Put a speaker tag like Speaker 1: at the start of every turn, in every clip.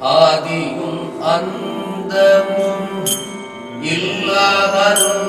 Speaker 1: ஆதியும் அந்தமும் இல்லாதரும்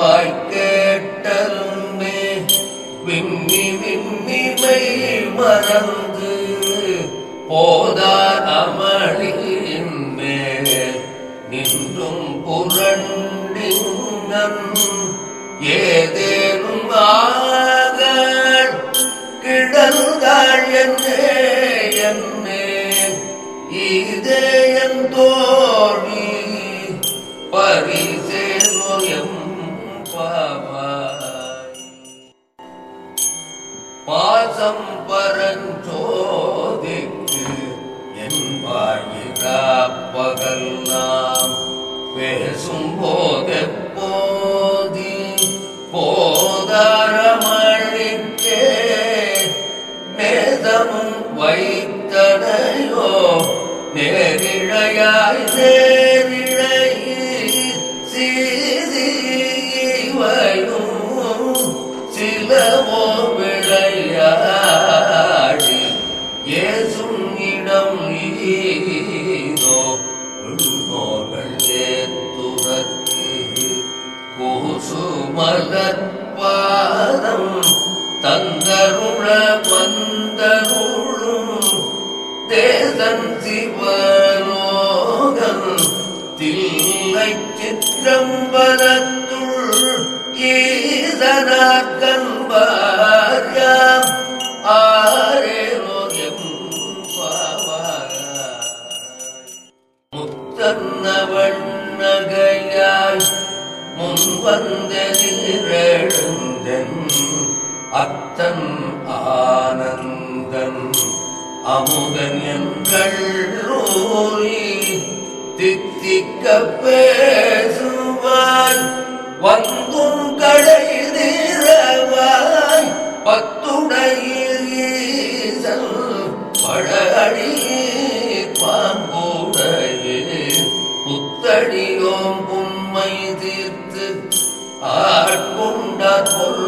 Speaker 1: வீதி வாய்க்கேட்டலுமே விம்மி விம்மிமை மறந்து போதார் அமளியின் மேல். நின்றும் புரண்டிங்கன் ஏதேனும் ஆக கிடந்தாள் என்னே என்னே. இதேயன் தோழி பரி பாவாய் பாசம் பரஞ்சோதிக்கு என் வாயிராப்பகல்லாம் பேசும் போதெப்போதி போதாரமழிக்கே நேதமும் வைத்தனையோ நேரிழையாய் நேரிழை தில்லை சிற்றம்பலத்துள் ஈசனார் கண்பாரியாம் முத்தன்னவள் நகையாய் முன் வந்தெழுந்தன் அத்தன் ஆனந்தன். அமுதன் எங்களூரி தித்திக்க பேசுவான் வந்தும் கடை தீரவாய் பத்துடையில் ஈசல் பழடி புத்தடியோம் உண்மை தீர்த்து. ஆட்கொண்ட பொருள்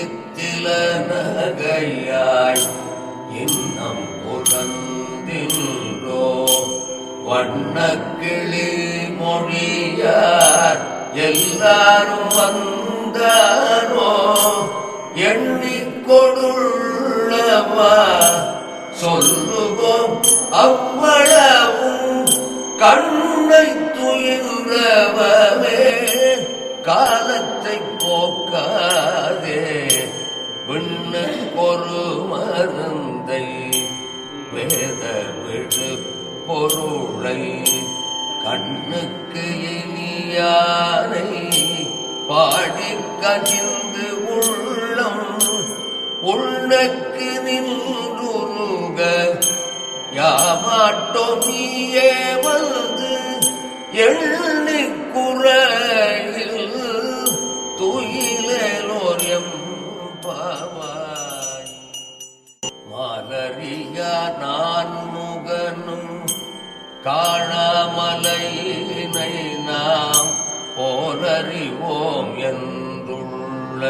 Speaker 1: சித்தில நகையாய் இன்னம் புலந்தின்றோ வண்ணக்கிளி மொழியார் எல்லாரும் வந்தாரோ எண்ணிக்கொடுள்ளவா சொல்லுவோம் அவ்வளவும் கண்ணை துயின்றவமே காலத்தை போக்காதே. விண்ணு ஒரு மருந்தை வேத விடு பொருளை கண்ணுக்கு இனியானை பாடி ககிந்து உள்ளம் உள்ளக்கு நின்றுருக யாமாட்டோமியே வந்து எண்ணி குறையில் காணாமலையினை நாம் போரறிவோம் என்றுள்ள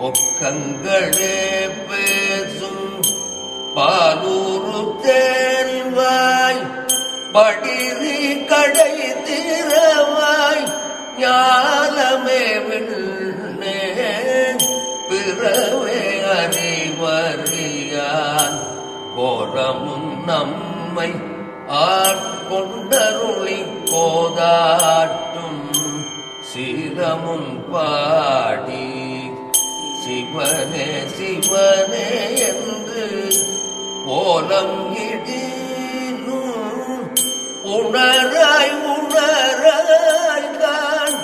Speaker 1: ஒக்கங்களே பேசும் பாலூரு தேர்வாய் படிரி கடை திறவாய் ஞானமே விண்ணே பிறவே அறிவறியான் கோரமும் நம்மை ஆட்கொண்டருளி போதாட்டும் வேதமும் பாடி. சிவனே சிவனே என்று போலம் இடினும் உணராய் உணராய் தான்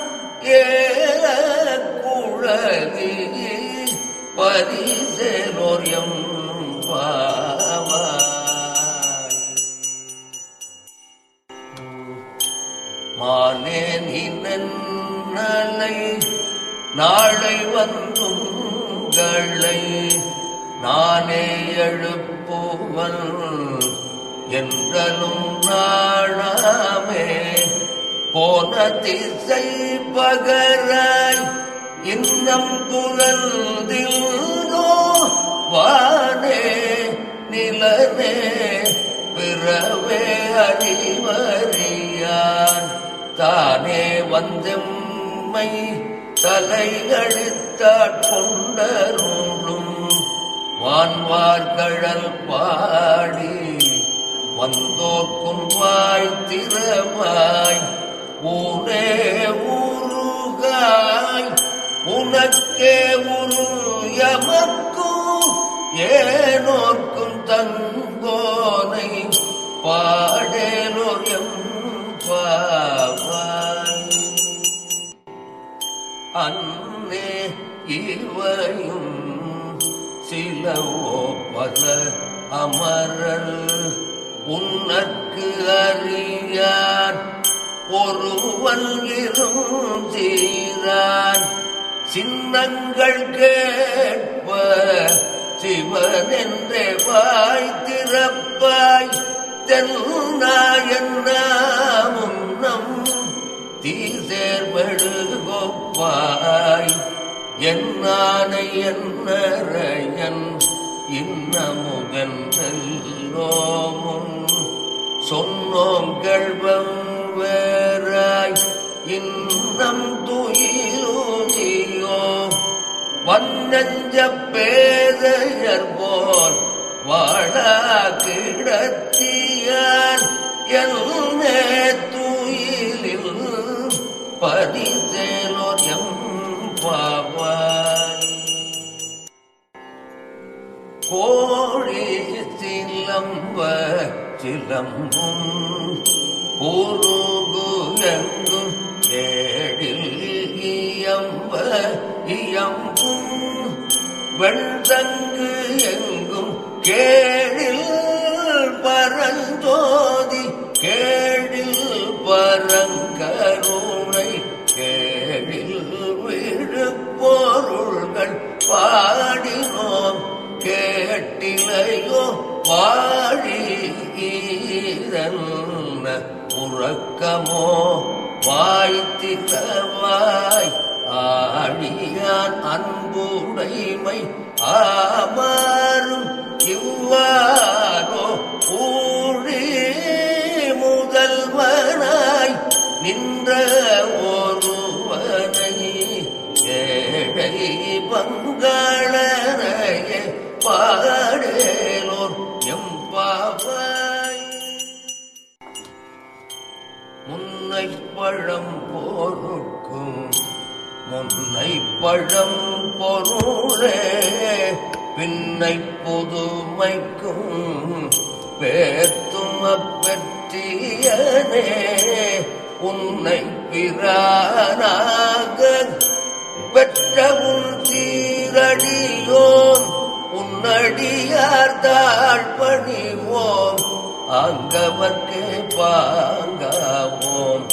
Speaker 1: ஏல குழலி பரிசேலோரியம் பா நாளை வந்துங்களை நானே எழுப்புவன். என்றலும் நாணாமே போன திசை பகராய் இன்னம் புலந்தில்தோ வானே நிலனே பிறவே அறிவறியான். தானே வந்தெம்மை தலையழித்தாட்கொண்டருளும் வான்வார்கழல் பாடி வந்தோர்க்கும் வாய் ஊரே ஊருகாய் உனக்கே உரு எமக்கும் ஏனோர்க்கும் தங்கோனை. பாடேலோர் எம் பாவா. அன்னே இவையும் சில ஓப்பத அமரல் உன்னற்கு அறியார் ஒருவன் இரும் இருந்தீரான் சின்னங்கள் கேட்ப சிவன் என்றே வாய் திறப்பாய். தென்னாயன் முன்னம் கோப்ப கொப்பாய் என்னானை என்னரையன் இன்னமுகன்றோமும் சொன்னோம் கழ்வம் வேறாய் இன்னம் துயிலூதியோ வன்னஞ்ச பேதையர் போல் வாழா கிடத்தியான் என்னே துயிலில் பரிசேலோர் கோழி சிலம்ப சிலம்பும் குருகு எங்கும் இயம்ப இயம்பும் வெண்தங்கு எங்கும் கேடில் பரஞ்சோதி கேடில் பரங்கருணை கேடில் வீடு பொருள்கள் பாடினோம் கேட்டிலையோ வாழி ஈரன்ன உறக்கமோ வாய்த்திலவாய் ஆழியான் அன்புடைமை ஆமாறும் இவ்வாறோ பாடேலோர் எம்பாவாய் முன்னை பழம் போருக்கும் முன்னை பழம் பொருளே பின்னை புதுமைக்கும் பேர்த்தும் அப்பெற்றியனே உன்னை பிரானாக பெற்ற உன் சீரடியோன் உன்னடியார் தாழ் பணிவோம் அங்கவர்க்கே பாங்காவோம்.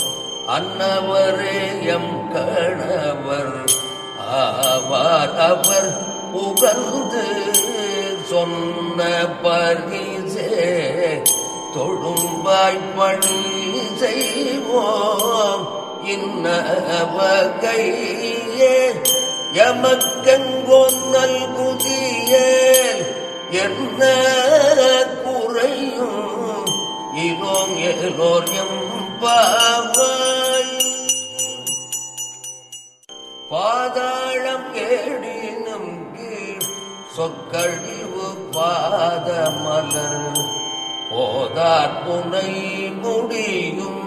Speaker 1: அன்னவரே எம் கணவர். ஆவார் அவர் உகந்து சொன்ன பரிசே. தொழும்பாய் பணி செய்வோம். இன்ன வகையே எமக்கெங்கொன்னல் குதியேல் என்ன குறையும்? இலோம் ஏலோர் எம் பாதாளம் ஏடினும் கீழ் சொற்கழிவு பாதமலர். போதார் புனை முடியும்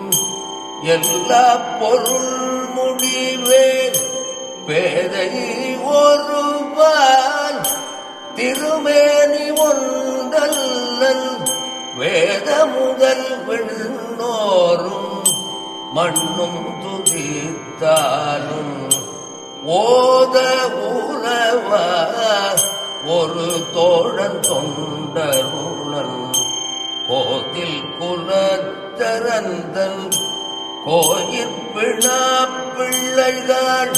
Speaker 1: எல்லா பொருள் முடிவே பேதை ஒருவால் திருமேனி ஒன்றல்லல் வேத முதல் விண்ணோரும் மண்ணும் துதித்தாலும் ஓத உறவா ஒரு தோழன் தொண்டருளன் கோதில் குலத்தரந்தல் கோயிற் பிழா பிள்ளைகள்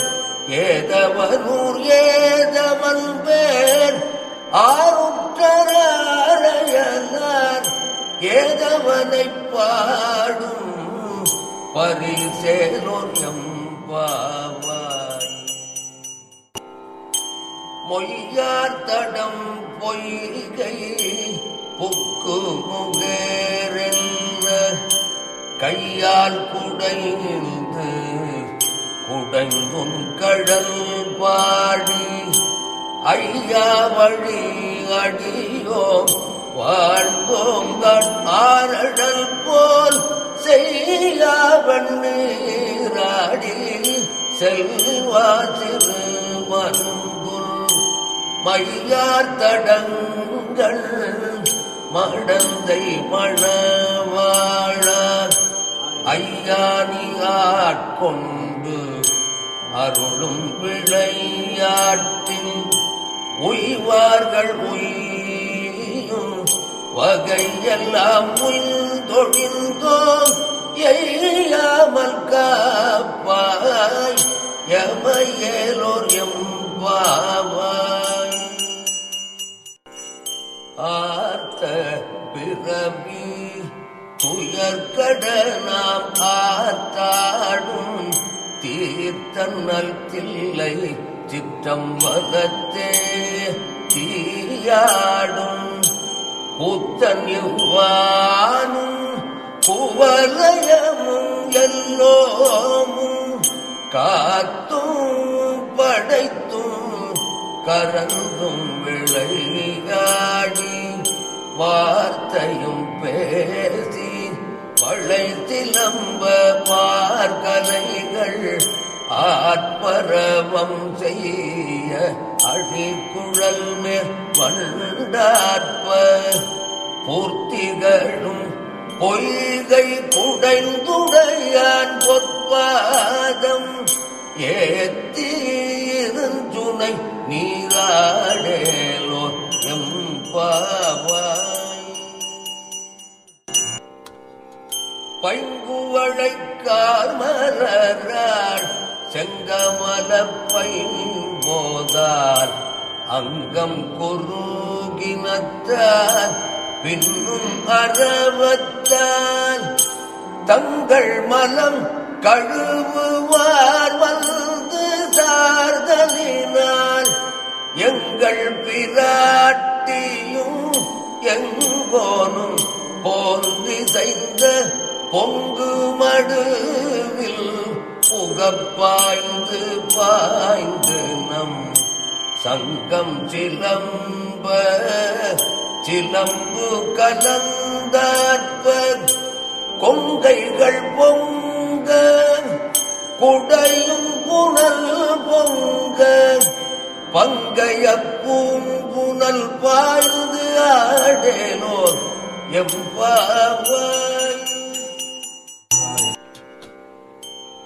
Speaker 1: ஏதவனூர் ஏதவன் பேர் ஆருற்றரையனார் ஏதவனை பாடும் பரிசேலோயம் பாவாய் மொய்யார் தடம் பொய்கை புக்கு முகேரென்ற கையால் குடைந்து குடைந்துன் கடல் பாடி ஐயா வழி அடியோ வாழ்ந்தோங்கள் ஆரடல் போல் செய்யாவன் நீராடி செல்வா சிறு மருங்குல் மையார் தடங்கள் மடந்தை மணவாழ ஐயா நீ ஆட்கொண்ட அருளும் விளையாட்டில் உய்வார்கள் உயும் வகையெல்லாம் உய்தொழிந்தோம் எய்யாமல் காப்பாய் எமையேலோர் எம்பாவாய் ஆர்த்த பிறவி துயர்கட நாம் ஆர் தீர்த்தன்னல் தில்லை சிற்றம்பலத்தே தீயாடும் கூத்தன் இவ்வானும் குவலயமும் எல்லோமும் காத்தும் படைத்தும் கரந்தும் விளையாடி வார்த்தையும் பேசி மழை திலம்ப பார்கலைகள் ஆத்மரவம் செய்ய அழிக்குழல் மேல் பூர்த்திகளும் பொய்கை குடைந்துடையான் பொற்பாதம். ஏத்தீருந்துணை நீராடேலோ எம்பாவாய். பைங்குவளை கார்மலராள் செங்கமலப்பை பைம்போதால் அங்கம் குறுகினத்தால் பின்னும் அறவத்தால் தங்கள் மலம் கழுவுவார் வந்து சார்தலினால் எங்கள் பிராட்டியும் எங்கோனும் போர் திசைந்த பொங்கு மடுவில் புகப்பாய்ந்து பாய்ந்து நம் சங்கம் சிலம்ப சிலம்பு கலந்தாற்ப கொங்கைகள் பொங்க குடையும் புனல் பொங்க. பங்கைய பூம்புனல் பாய்ந்து ஆடேனோர் எம்பாவா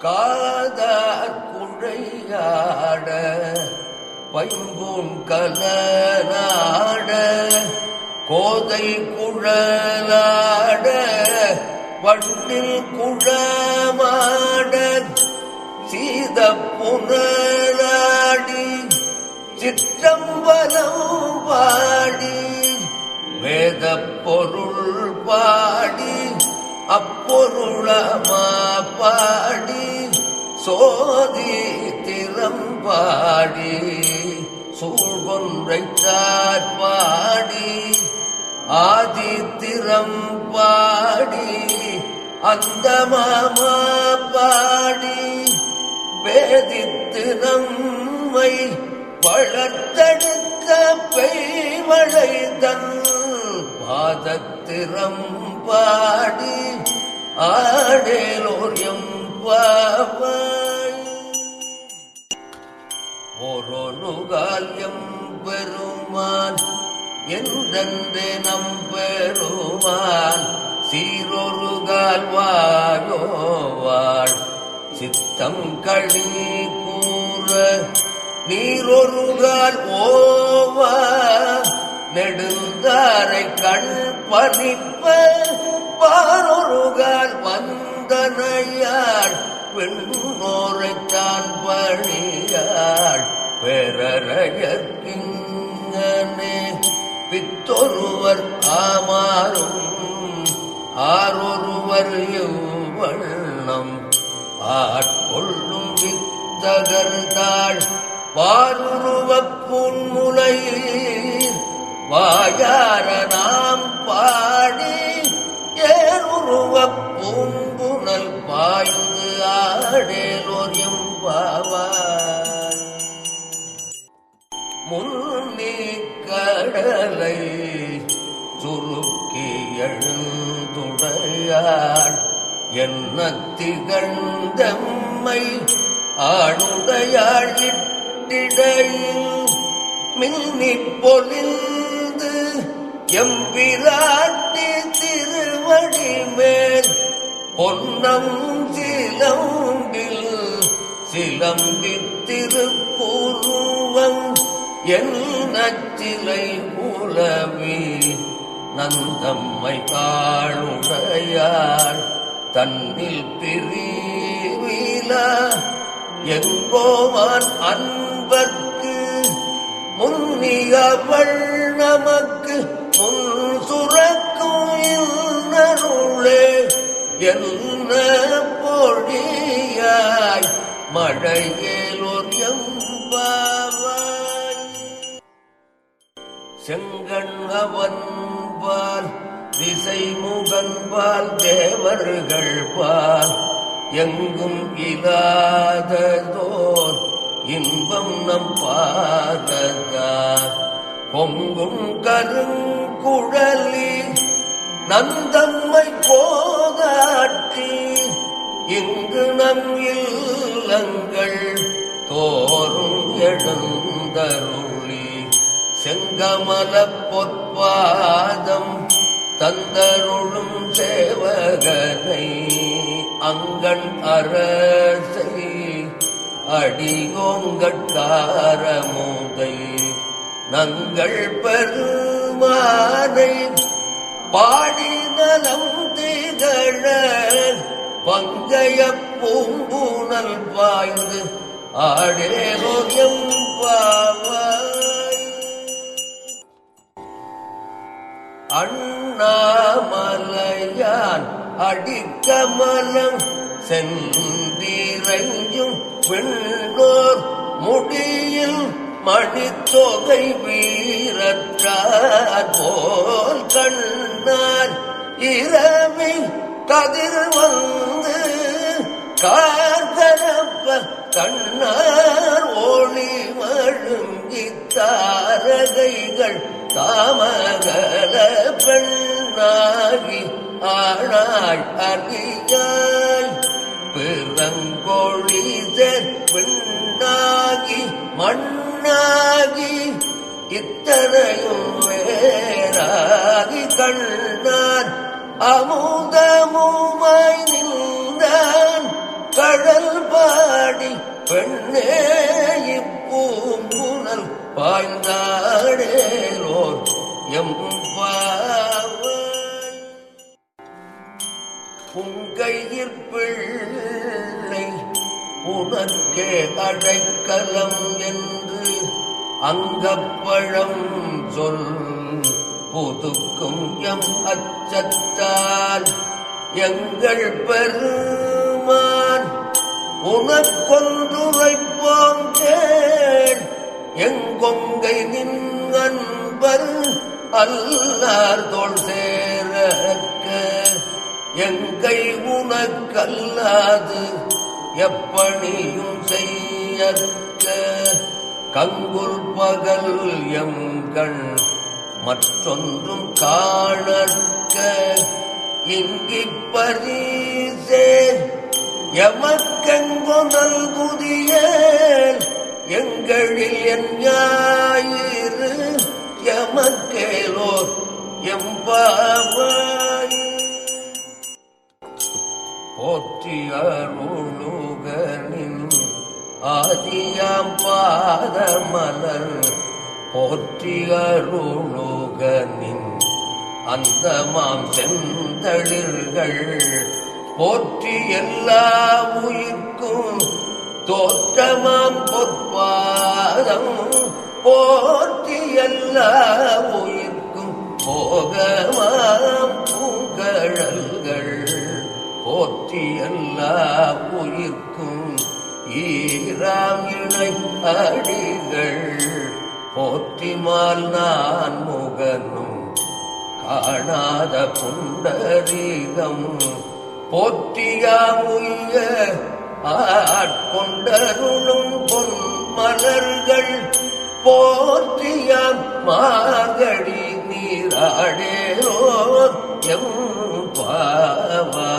Speaker 1: காதார் குழையாட பைம்பூன் கலனாட கோதை குழலாட வண்டில் குழமாட சீத புனலாடி சிற்றம்பலம் பாடி வேத பொருள் பாடி பொருளமா பாடி சோதி திறம்பாடி சூழ்கொன்றைத்தார் பாடி ஆதித்திரம் பாடி அந்த மாமா பாடி வேதித்து நம்மை வளர்த்தெடுத்த பெய்மழைதன் பாதத்திறம் பாடி ஆடேலோர் எம்பாவாய் ஒரொருகால் எம்பெருமான் என்றென்றே நம்பெருமான் சீரொருகால் வாயோவாள். சித்தம் களி கூற நீரொருகால் ஓவா நெடுந்தாரை கண் பணிப்ப பாரொருகால் வந்தனையாள் பெண்ணோரைத்தான் பணியாள் பெறரையற்கிங்கனே பித்தொருவர் ஆமாறும் ஆரொருவர் இவ்வண்ணம் ஆட்கொள்ளும் வித்தகர்தாள் வாருருவப் புன்முலையீர் வாயார நாம் பாடி ஏருருவப் பூம்புனல் பாய்ந்து ஆடேலோர் எம்பாவாய் முன்னே கடலை சுருக்கி எழுந்துடையாள் என்ன திகழ்ந்தம்மை ஆணுடையாள் இட்டிடையில் மின்னி பொலிந்து எம்பிராட்டி வடிமேல் பொன்னம் சிலம்பில் சிலம்பித்திருப்பூர்வம் என் நச்சிலை உலவி நந்தம்மை காளுடையாள் தன்னில் பிரிவிலா எங்கோவான் அன்பர்க்கு முன்னியவள் நமக்கு முன் இன்னருளே என்ன பொழியாய் மழையேலோர் எம்பாவாய். செங்கண் அவன்பால் திசை முகன்பால் தேவர்கள் பால் எங்கும் இல்லாததோர் இன்பம் நம் பாதகா பொங்கும் கருங்குழலி நந்தம்மை போகாட்டி இங்கு நம் இல்லங்கள் தோறும் எழுந்தருளி. செங்கமல பொற்பாதம் தந்தருளும் சேவகனை அங்கண் அரசை அடியோங்கட்காரமுதை நங்கள் பெருமானை பாடிதலம் திகழ பங்கைய பூம்பூனல் பாய்ந்து ஆடேரோயம் பாவாய். அண்ணாமலையான் அடிக்கமலம் சென்றிரைஞ்சும் பெண்ணோர் முடியில் மணித்தொகை வீரற்றார் போல் கண் கண்ணார் இரவி கதிர் வந்து கார்கரப்ப கண்ணார் ஒளி மழுங்கி தாரகைகள் தாமகல பெண்ணாகி ஆனாள் அறியாய். பிறங்கொழித பெண்ணாகி மண்ணாகி இத்தனையும் வேறாகி கண்ணான் அமுதமுமாய் நின்றான். கடல் பாடி பெண்ணே இப்பூங்குணல் பாய்ந்தாடேரோர் எம் உங்கையிற் பிள்ளை உனக்கே அடைக்கலம் என்று அங்கப்பழம் சொல் புதுக்கும் எம் அச்சத்தால் எங்கள் பெருமான் உனக்கொன்றுரைப்போம் கேள். எங்கொங்கை நின்பர் அல்லார் தோல் சேரக்க. எங்கை உனக்கல்லாது எப்பணியும் செய்யற்க. கங்குல் பகல் எங்கள் மற்றொன்றும் காணற்க. இங்கிப் பரிசே எமக்கெங்கோ நல்குதிய எங்களில் என் ஞாயிறு எமக்கேலோர் எம்பாவாய் போற்றி அருளுகனின் ஆதியாம் பாதமலர் போற்றி அருளுகனின் அந்த மாம் செந்தளிர்கள். போற்றி எல்லா உயிர்க்கும் தோற்றமாம் பொற்பாதம். போற்றி எல்லா உயிர்க்கும் போகமாம் பூங்கழல்கள். போற்றி எல்லா உயிர்க்கும் ஈராம் இணை அடிகள். போற்றிமால் நான் முகனும் காணாத புண்டரீகம். போற்றியாமுய ஆட்கொண்டருளும் பொன் மலர்கள் போற்றியாம் மாகடி நீராடேரோ எம் பாவா.